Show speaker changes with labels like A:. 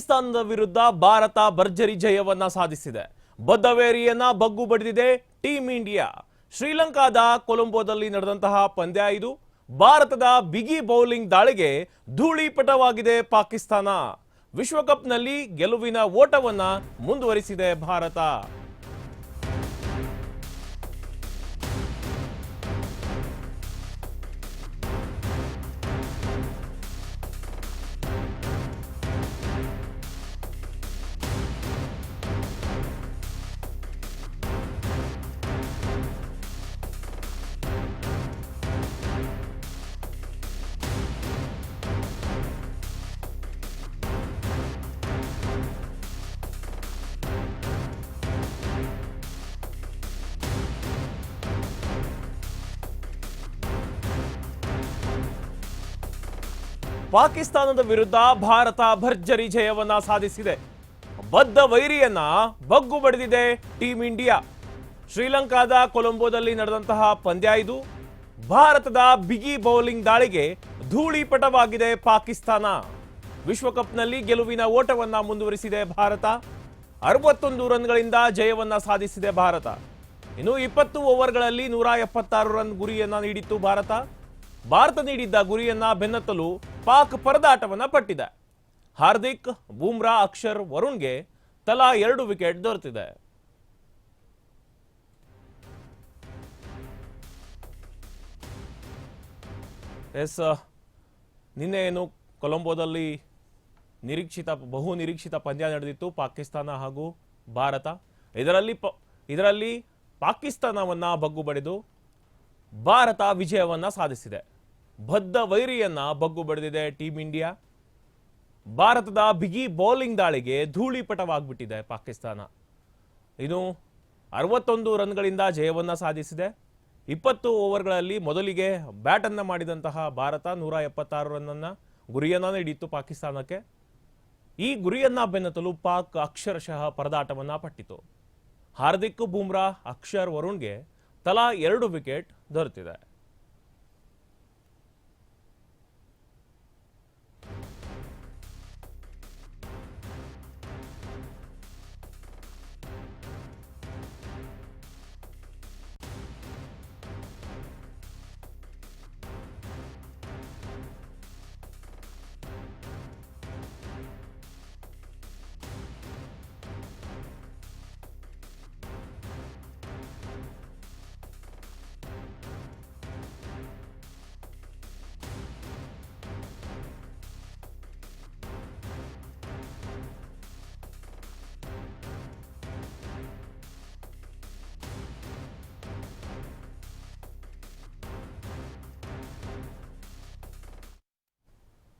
A: ಪಾಕಿಸ್ತಾನದ ವಿರುದ್ಧ ಭಾರತ ಭರ್ಜರಿ ಜಯವನ್ನ ಸಾಧಿಸಿದೆ. ಬದ್ದವೇರಿಯನ್ನ ಬಗ್ಗು ಬಡಿದಿದೆ ಟೀಂ ಇಂಡಿಯಾ. ಶ್ರೀಲಂಕಾದ ಕೊಲಂಬೋದಲ್ಲಿ ನಡೆದಂತಹ ಪಂದ್ಯ ಇದು. ಭಾರತದ ಬಿಗಿ ಬೌಲಿಂಗ್ ದಾಳಿಗೆ ಧೂಳಿಪಟವಾಗಿದೆ ಪಾಕಿಸ್ತಾನ. ವಿಶ್ವಕಪ್ನಲ್ಲಿ ಗೆಲುವಿನ ಓಟವನ್ನ ಮುಂದುವರಿಸಿದೆ ಭಾರತ. ಪಾಕಿಸ್ತಾನದ ವಿರುದ್ಧ ಭಾರತ ಭರ್ಜರಿ ಜಯವನ್ನ ಸಾಧಿಸಿದೆ. ಬದ್ಧ ವೈರಿಯನ್ನ ಬಗ್ಗು ಬಡಿದಿದೆ ಟೀಂ ಇಂಡಿಯಾ. ಶ್ರೀಲಂಕಾದ ಕೊಲಂಬೋದಲ್ಲಿ ನಡೆದಂತಹ ಪಂದ್ಯ ಇದು. ಭಾರತದ ಬಿಗಿ ಬೌಲಿಂಗ್ ದಾಳಿಗೆ ಧೂಳಿಪಟವಾಗಿದೆ ಪಾಕಿಸ್ತಾನ. ವಿಶ್ವಕಪ್ನಲ್ಲಿ ಗೆಲುವಿನ ಓಟವನ್ನ ಮುಂದುವರಿಸಿದೆ ಭಾರತ. ಅರವತ್ತೊಂದು ರನ್ಗಳಿಂದ ಜಯವನ್ನ ಸಾಧಿಸಿದೆ ಭಾರತ. ಇನ್ನು ಇಪ್ಪತ್ತು ಓವರ್ಗಳಲ್ಲಿ ನೂರ ಎಪ್ಪತ್ತಾರು ರನ್ ಗುರಿಯನ್ನ ನೀಡಿತ್ತು ಭಾರತ. ಭಾರತ ನೀಡಿದ್ದ ಗುರಿಯನ್ನ ಬೆನ್ನತ್ತಲು ಪಾಕ್ ಪರದಾಟವನ್ನು ಪಟ್ಟಿದೆ. ಹಾರ್ದಿಕ್, ಬೂಮ್ರಾ, ಅಕ್ಷರ್, ವರುಣ್ಗೆ ತಲಾ ಎರಡು ವಿಕೆಟ್ ದೊರೆತಿದೆ. ಎಸ್, ನಿನ್ನೆ ಏನು ಕೊಲಂಬೋದಲ್ಲಿ ನಿರೀಕ್ಷಿತ, ಬಹು ನಿರೀಕ್ಷಿತ ಪಂದ್ಯ ನಡೆದಿತ್ತು ಪಾಕಿಸ್ತಾನ ಹಾಗೂ ಭಾರತ. ಇದರಲ್ಲಿ ಪ, ಇದರಲ್ಲಿ ಪಾಕಿಸ್ತಾನವನ್ನು ಬಗ್ಗು ಬಡಿದು ಭಾರತ ವಿಜಯವನ್ನು ಸಾಧಿಸಿದೆ. ಬದ್ಧ ವೈರಿಯನ್ನ ಬಗ್ಗು ಬಡಿದಿದೆ ಟೀಮ್ ಇಂಡಿಯಾ. ಭಾರತದ ಬಿಗಿ ಬೌಲಿಂಗ್ ದಾಳಿಗೆ ಧೂಳಿಪಟವಾಗ್ಬಿಟ್ಟಿದೆ ಪಾಕಿಸ್ತಾನ. ಇನ್ನು ಅರವತ್ತೊಂದು ರನ್ಗಳಿಂದ ಜಯವನ್ನ ಸಾಧಿಸಿದೆ. ಇಪ್ಪತ್ತು ಓವರ್ಗಳಲ್ಲಿ ಮೊದಲಿಗೆ ಬ್ಯಾಟನ್ನು ಮಾಡಿದಂತಹ ಭಾರತ ನೂರ ಎಪ್ಪತ್ತಾರು ರನ್ನನ್ನು ಗುರಿಯನ್ನ ನೀಡಿತ್ತು ಪಾಕಿಸ್ತಾನಕ್ಕೆ. ಈ ಗುರಿಯನ್ನ ಬೆನ್ನತ್ತಲು ಪಾಕ್ ಅಕ್ಷರಶಃ ಪರದಾಟವನ್ನ ಪಟ್ಟಿತು. ಹಾರ್ದಿಕ್ ಬೂಮ್ರಾ, ಅಕ್ಷರ್ ವರುಣ್ಗೆ ತಲಾ ಎರಡು ವಿಕೆಟ್ ದೊರೆತಿದೆ.